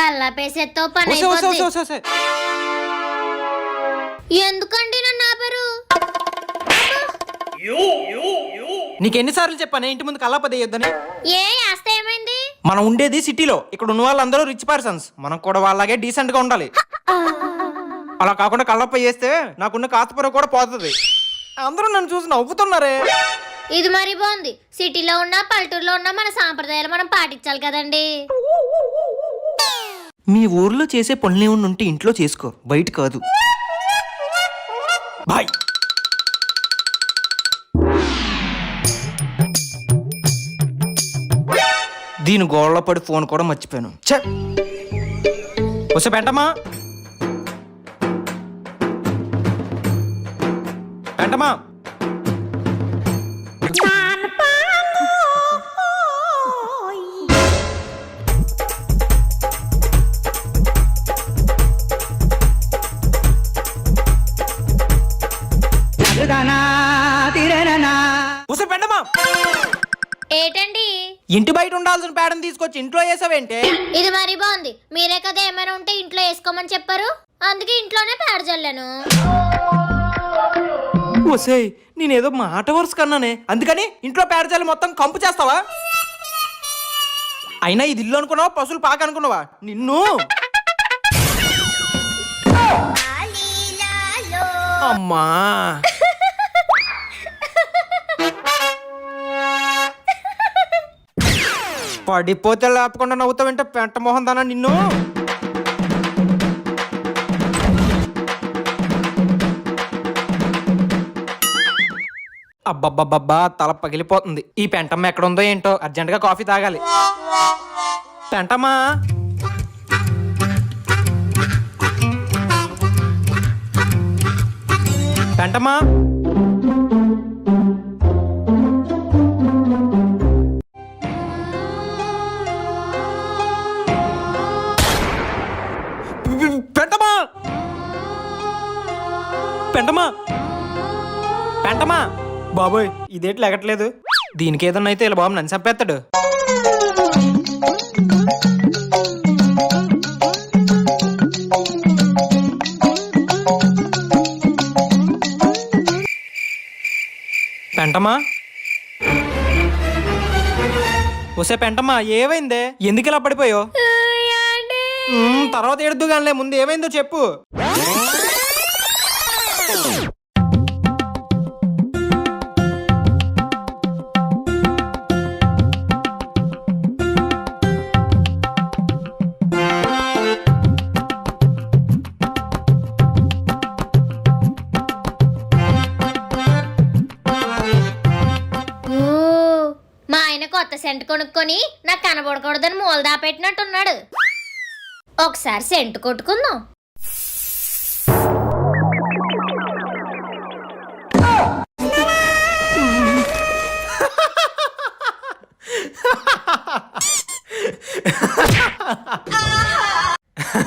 కల్లాపేసేతో పని అయిపోద్ది. ఎందుకండి నన్ను ఆపరు? నీకు ఎన్నిసార్లు చెప్పాను ఇంటి ముందు కల్లాపది వేయొద్దని? ఏ ఏమైంది? మనం ఉండేది సిటీలో. ఇక్కడ ఉన్న వాళ్ళందరూ రిచ్ పర్సన్స్ మనం కూడా వాళ్ళలాగే డీసెంట్గా ఉండాలి. అలా కాకుండా కళ్ళప్ప చేస్తే నాకున్న కాస్తపురం కూడా పోతుంది. అందరూ నన్ను చూసి నవ్వుతున్నారే. ఇది మరి బాగుంది. సిటీలో ఉన్నా పల్లెటూరులో ఉన్నా మన సాంప్రదాయాలు మనం పాటించాలి కదండి. మీ ఊర్లో చేసే పనులు ఏమన్నా ఉంటే ఇంట్లో చేసుకో. బయట కాదు. బాయ్. దీని గోళ్ళ పడి ఫోన్ కూడా మర్చిపోయాను. ఛే! వస్తే పెంటమా పెంటమా వస్తే పెంటమా ఏటండి? ఇంటి బయట ఉండాల్సిన పేడని తీసుకొచ్చి ఇంట్లో వేసావేంటే? ఇది మరి బాగుంది. మీరే కదా ఏమైనా ఉంటే ఇంట్లో వేసుకోమని చెప్పారు. అందుకే ఇంట్లోనే పేడ చల్లాను వసేయ్ నేనేదో మాట వరుస కన్నానే. అందుకని ఇంట్లో పేడచాలి మొత్తం కంపు చేస్తావా? అయినా ఇది ఇల్లు అనుకున్నావా? పశువులు పాక అనుకున్నావా? నిన్ను. అమ్మా. పడిపోతే లేపకుండా నవ్వుతావంటే పెంట మొహం దానా నిన్ను? అబ్బబ్బబ్బబ్బా తల పగిలిపోతుంది. ఈ పెంటమ్మ ఎక్కడ ఉందో ఏంటో అర్జెంటుగా కాఫీ తాగాలి. పెంటమ్మా! పెంటమ్మా! పెంటమ్మా పెంటమా? బాబోయ్ ఇదేటి లెగట్లేదు? దీనికి ఏదన్నా అయితే ఇలా బాబు నన్ను చంపేస్తాడు. పెంటమా? వసే పెంటమ్మా ఏమైందే? ఎందుకు ఇలా పడిపోయావు? తర్వాత ఎడుద్దు కానీ ముందు ఏమైందో చెప్పు. మా ఆయన కొత్త సెంట్ కొనుక్కొని నాకు కనబడకూడదని మూల దాపెట్టినట్టున్నాడు ఒకసారి సెంట్ కొట్టుకుందాం.